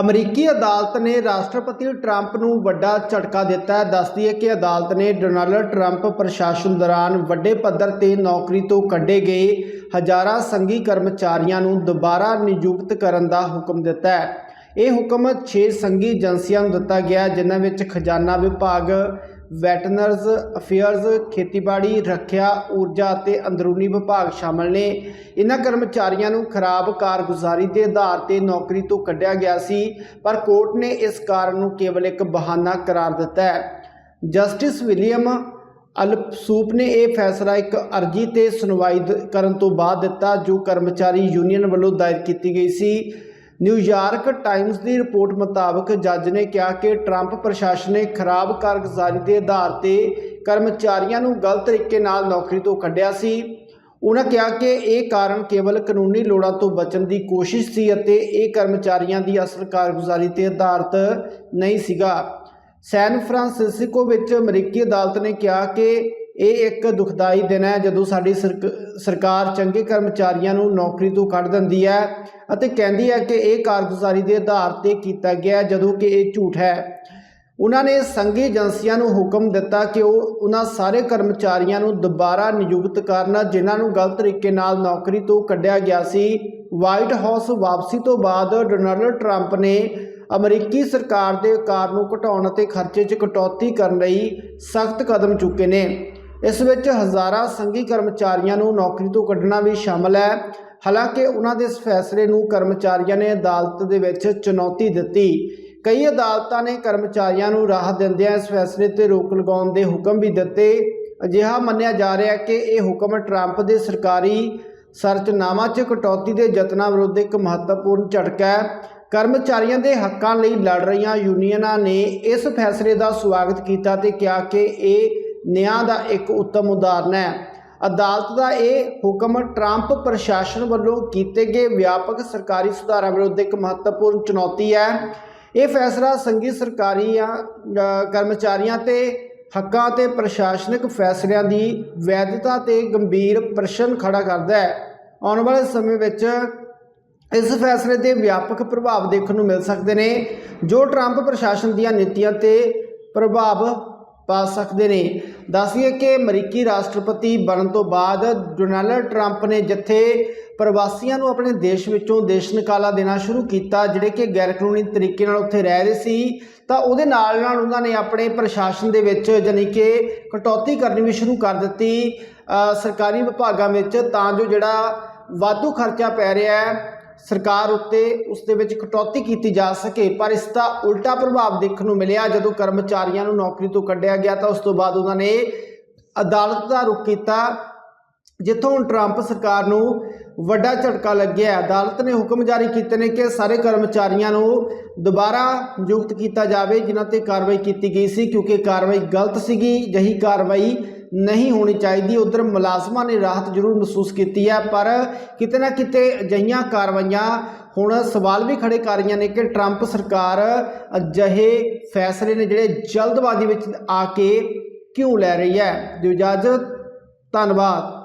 ਅਮਰੀਕੀ ਅਦਾਲਤ ਨੇ ਰਾਸ਼ਟਰਪਤੀ ਟਰੰਪ ਨੂੰ ਵੱਡਾ ਝਟਕਾ ਦਿੱਤਾ ਹੈ। ਦੱਸਦੀ ਹੈ ਕਿ ਅਦਾਲਤ ਨੇ ਡੋਨਾਲਡ ਟਰੰਪ ਪ੍ਰਸ਼ਾਸਨ ਦੌਰਾਨ ਵੱਡੇ ਪੱਧਰ ਤੇ ਨੌਕਰੀ ਤੋਂ ਕੱਢੇ ਗਏ ਹਜ਼ਾਰਾਂ ਸੰਘੀ ਕਰਮਚਾਰੀਆਂ ਨੂੰ ਦੁਬਾਰਾ ਨਿਯੁਕਤ ਕਰਨ ਦਾ ਹੁਕਮ ਦਿੱਤਾ ਹੈ। ਇਹ ਹੁਕਮ 6 ਸੰਘੀ ਏਜੰਸੀਆਂ ਨੂੰ ਦਿੱਤਾ ਗਿਆ, ਜਿਨ੍ਹਾਂ ਵਿੱਚ ਖਜ਼ਾਨਾ ਵਿਭਾਗ ਵੈਟਨਰਜ਼ ਅਫੇਅਰਜ਼, ਖੇਤੀਬਾੜੀ, ਰੱਖਿਆ, ਊਰਜਾ ਅਤੇ ਅੰਦਰੂਨੀ ਵਿਭਾਗ ਸ਼ਾਮਲ ਨੇ। ਇਹਨਾਂ ਕਰਮਚਾਰੀਆਂ ਨੂੰ ਖਰਾਬ ਕਾਰਗੁਜ਼ਾਰੀ ਦੇ ਆਧਾਰ ਤੇ ਨੌਕਰੀ ਤੋਂ ਕੱਢਿਆ ਗਿਆ ਸੀ, ਪਰ ਕੋਰਟ ਨੇ ਇਸ ਕਾਰਨ ਨੂੰ ਕੇਵਲ ਇੱਕ ਬਹਾਨਾ ਕਰਾਰ ਦਿੱਤਾ ਹੈ। ਜਸਟਿਸ ਵਿਲੀਅਮ ਅਲਪਸੂਪ ਨੇ ਇਹ ਫੈਸਲਾ ਇੱਕ ਅਰਜੀ ਤੇ ਸੁਣਵਾਈ ਕਰਨ ਤੋਂ ਬਾਅਦ ਦਿੱਤਾ, ਜੋ ਕਰਮਚਾਰੀ ਯੂਨੀਅਨ ਵੱਲੋਂ ਦਾਇਰ ਕੀਤੀ ਗਈ ਸੀ। ਨਿਊਯਾਰਕ ਟਾਈਮਜ਼ ਦੀ ਰਿਪੋਰਟ ਮੁਤਾਬਕ ਜੱਜ ਨੇ ਕਿਹਾ ਕਿ ਟਰੰਪ ਪ੍ਰਸ਼ਾਸਨ ਨੇ ਖਰਾਬ ਕਾਰਗੁਜ਼ਾਰੀ ਦੇ ਆਧਾਰ ਤੇ ਕਰਮਚਾਰੀਆਂ ਨੂੰ ਗਲਤ ਤਰੀਕੇ ਨਾਲ ਨੌਕਰੀ ਤੋਂ ਕੱਢਿਆ ਸੀ। ਉਹਨਾਂ ਕਿਹਾ ਕਿ ਇਹ ਕਾਰਨ ਕੇਵਲ ਕਾਨੂੰਨੀ ਲੋੜਾਂ ਤੋਂ ਬਚਣ ਦੀ ਕੋਸ਼ਿਸ਼ ਸੀ ਅਤੇ ਇਹ ਕਰਮਚਾਰੀਆਂ ਦੀ ਅਸਲ ਕਾਰਗੁਜ਼ਾਰੀ ਤੇ ਆਧਾਰਿਤ ਨਹੀਂ ਸੀਗਾ। ਸੈਨ ਫਰਾਂਸਿਸਕੋ ਵਿੱਚ ਅਮਰੀਕੀ ਅਦਾਲਤ ਨੇ ਕਿਹਾ ਕਿ ਇਹ ਇੱਕ ਦੁਖਦਾਈ ਦਿਨ ਹੈ ਜਦੋਂ ਸਾਡੀ ਸਰਕ- ਸਰਕਾਰ ਚੰਗੇ ਕਰਮਚਾਰੀਆਂ ਨੂੰ ਨੌਕਰੀ ਤੋਂ ਕੱਢ ਦਿੰਦੀ ਹੈ ਅਤੇ ਕਹਿੰਦੀ ਹੈ ਕਿ ਇਹ ਕਾਰਗੁਜ਼ਾਰੀ ਦੇ ਆਧਾਰ ਤੇ ਕੀਤਾ ਗਿਆ ਜਦੋਂ ਕਿ ਇਹ ਝੂਠ ਹੈ। ਉਹਨਾਂ ਨੇ ਸੰਘੀ ਏਜੰਸੀਆਂ ਨੂੰ ਹੁਕਮ ਦਿੱਤਾ ਕਿ ਉਹ ਉਹਨਾਂ ਸਾਰੇ ਕਰਮਚਾਰੀਆਂ ਨੂੰ ਦੁਬਾਰਾ ਨਿਯੁਕਤ ਕਰਨ ਜਿਨ੍ਹਾਂ ਨੂੰ ਗਲਤ ਤਰੀਕੇ ਨਾਲ ਨੌਕਰੀ ਤੋਂ ਕੱਢਿਆ ਗਿਆ ਸੀ। ਵਾਈਟ ਹਾਊਸ ਵਾਪਸੀ ਤੋਂ ਬਾਅਦ ਡੋਨਾਲਡ ਟਰੰਪ ਨੇ ਅਮਰੀਕੀ ਸਰਕਾਰ ਦੇ ਆਕਾਰ ਨੂੰ ਘਟਾਉਣ ਅਤੇ ਖਰਚੇ 'ਚ ਕਟੌਤੀ ਕਰਨ ਲਈ ਸਖਤ ਕਦਮ ਚੁੱਕੇ ਨੇ। ਇਸ ਵਿੱਚ ਹਜ਼ਾਰਾਂ ਸੰਘੀ ਕਰਮਚਾਰੀਆਂ ਨੂੰ ਨੌਕਰੀ ਤੋਂ ਕੱਢਣਾ ਵੀ ਸ਼ਾਮਲ ਹੈ। ਹਾਲਾਂਕਿ ਉਹਨਾਂ ਦੇ ਇਸ ਫੈਸਲੇ ਨੂੰ ਕਰਮਚਾਰੀਆਂ ਨੇ ਅਦਾਲਤ ਦੇ ਵਿੱਚ ਚੁਣੌਤੀ ਦਿੱਤੀ। ਕਈ ਅਦਾਲਤਾਂ ਨੇ ਕਰਮਚਾਰੀਆਂ ਨੂੰ ਰਾਹਤ ਦਿੰਦਿਆਂ ਇਸ ਫੈਸਲੇ ਤੇ ਰੋਕ ਲਗਾਉਣ ਦੇ ਹੁਕਮ ਵੀ ਦਿੱਤੇ। ਅਜਿਹਾ ਮੰਨਿਆ ਜਾ ਰਿਹਾ ਹੈ ਕਿ ਇਹ ਹੁਕਮ ਟਰੰਪ ਦੇ ਸਰਕਾਰੀ ਸਰਚਨਾਮਾ 'ਚ ਕਟੌਤੀ ਦੇ ਯਤਨਾਂ ਵਿਰੁੱਧ ਇੱਕ ਮਹੱਤਵਪੂਰਨ ਝਟਕਾ ਹੈ। ਕਰਮਚਾਰੀਆਂ ਦੇ ਹੱਕਾਂ ਲਈ ਲੜ ਰਹੀਆਂ ਯੂਨੀਅਨਾਂ ਨੇ ਇਸ ਫੈਸਲੇ ਦਾ ਸਵਾਗਤ ਕੀਤਾ ਤੇ ਕਿਹਾ ਕਿ ਇਹ ਨਿਆਂ ਦਾ ਇੱਕ ਉੱਤਮ ਉਦਾਹਰਨ ਹੈ। ਅਦਾਲਤ ਦਾ ਇਹ ਹੁਕਮ ਟਰੰਪ ਪ੍ਰਸ਼ਾਸਨ ਵੱਲੋਂ ਕੀਤੇ ਗਏ ਵਿਆਪਕ ਸਰਕਾਰੀ ਸੁਧਾਰਾਂ ਵਿਰੁੱਧ ਇੱਕ ਮਹੱਤਵਪੂਰਨ ਚੁਣੌਤੀ ਹੈ। ਇਹ ਫੈਸਲਾ ਸੰਘੀ ਸਰਕਾਰੀ ਅ, ਕਰਮਚਾਰੀਆਂ ਤੇ ਹੱਕਾਂ ਤੇ ਪ੍ਰਸ਼ਾਸਨਿਕ ਫੈਸਲਿਆਂ ਦੀ ਵੈਧਤਾ ਤੇ ਗੰਭੀਰ ਪ੍ਰਸ਼ਨ ਖੜਾ ਕਰਦਾ ਹੈ। ਆਉਣ ਵਾਲੇ ਸਮੇਂ ਵਿੱਚ ਇਸ ਫੈਸਲੇ ਦੇ ਵਿਆਪਕ ਪ੍ਰਭਾਵ ਦੇਖਣ ਨੂੰ ਮਿਲ ਸਕਦੇ ਨੇ ਜੋ ਟਰੰਪ ਪ੍ਰਸ਼ਾਸਨ ਦੀਆਂ ਨੀਤੀਆਂ ਤੇ ਪ੍ਰਭਾਵ ਪਾ ਸਕਦੇ ਨੇ। ਦੱਸੀਏ ਕਿ ਅਮਰੀਕੀ ਰਾਸ਼ਟਰਪਤੀ ਬਣਨ ਤੋਂ ਬਾਅਦ ਡੋਨਾਲਡ ਟਰੰਪ ਨੇ ਜਿੱਥੇ ਪ੍ਰਵਾਸੀਆਂ ਨੂੰ ਆਪਣੇ ਦੇਸ਼ ਵਿੱਚੋਂ ਦੇਸ਼ ਨਿਕਾਲਾ ਦੇਣਾ ਸ਼ੁਰੂ ਕੀਤਾ, ਜਿਹੜੇ ਕਿ ਗੈਰ ਕਾਨੂੰਨੀ ਤਰੀਕੇ ਨਾਲ ਉੱਥੇ ਰਹਿ ਰਹੇ ਸੀ। ਤਾਂ ਉਹਦੇ ਨਾਲ ਨਾਲ ਉਹਨਾਂ ਨੇ ਆਪਣੇ ਪ੍ਰਸ਼ਾਸਨ ਦੇ ਵਿੱਚ ਜਾਣੀ ਕਿ ਕਟੌਤੀ ਕਰਨੀ ਵੀ ਸ਼ੁਰੂ ਕਰ ਦਿੱਤੀ। ਸਰਕਾਰੀ ਵਿਭਾਗਾਂ ਵਿੱਚ ਤਾਂ ਜੋ ਜਿਹੜਾ ਵਾਧੂ ਖਰਚਾ ਪੈ ਰਿਹਾ ਹੈ ਸਰਕਾਰ ਉੱਤੇ ਉਸ ਦੇ ਵਿੱਚ ਕਟੌਤੀ ਕੀਤੀ ਜਾ ਸਕੇ, ਪਰ ਇਸ ਦਾ ਉਲਟਾ ਪ੍ਰਭਾਵ ਦੇਖਣ ਨੂੰ ਮਿਲਿਆ। ਜਦੋਂ ਕਰਮਚਾਰੀਆਂ ਨੂੰ ਨੌਕਰੀ ਤੋਂ ਕੱਢਿਆ ਗਿਆ ਤਾਂ ਉਸ ਤੋਂ ਬਾਅਦ ਉਹਨਾਂ ਨੇ ਅਦਾਲਤ ਦਾ ਰੁਖ ਕੀਤਾ, ਜਿੱਥੋਂ ਹੁਣ ਟਰੰਪ ਸਰਕਾਰ ਨੂੰ ਵੱਡਾ ਝਟਕਾ ਲੱਗਿਆ। ਅਦਾਲਤ ਨੇ ਹੁਕਮ ਜਾਰੀ ਕੀਤੇ ਨੇ ਕਿ ਸਾਰੇ ਕਰਮਚਾਰੀਆਂ ਨੂੰ ਦੁਬਾਰਾ ਨਿਯੁਕਤ ਕੀਤਾ ਜਾਵੇ, ਜਿਨ੍ਹਾਂ ਤੇ ਕਾਰਵਾਈ ਕੀਤੀ ਗਈ ਸੀ, ਕਿਉਂਕਿ ਕਾਰਵਾਈ ਗਲਤ ਸੀਗੀ, ਜਹੀ ਕਾਰਵਾਈ ਨਹੀਂ ਹੋਣੀ ਚਾਹੀਦੀ। ਉਧਰ ਮੁਲਾਜ਼ਮਾਂ ਨੇ ਰਾਹਤ ਜ਼ਰੂਰ ਮਹਿਸੂਸ ਕੀਤੀ ਹੈ, ਪਰ ਕਿਤੇ ਨਾ ਕਿਤੇ ਅਜਿਹੀਆਂ ਕਾਰਵਾਈਆਂ ਹੁਣ ਸਵਾਲ ਵੀ ਖੜੇ ਕਰ ਰਹੀਆਂ ਨੇ ਕਿ ਟਰੰਪ ਸਰਕਾਰ ਅਜਿਹੇ ਫੈਸਲੇ ਨੇ ਜਿਹੜੇ ਜਲਦਬਾਜ਼ੀ ਵਿੱਚ ਆ ਕੇ ਕਿਉਂ ਲੈ ਰਹੀ ਹੈ। ਦਿਵਜਾਜ਼, ਧੰਨਵਾਦ।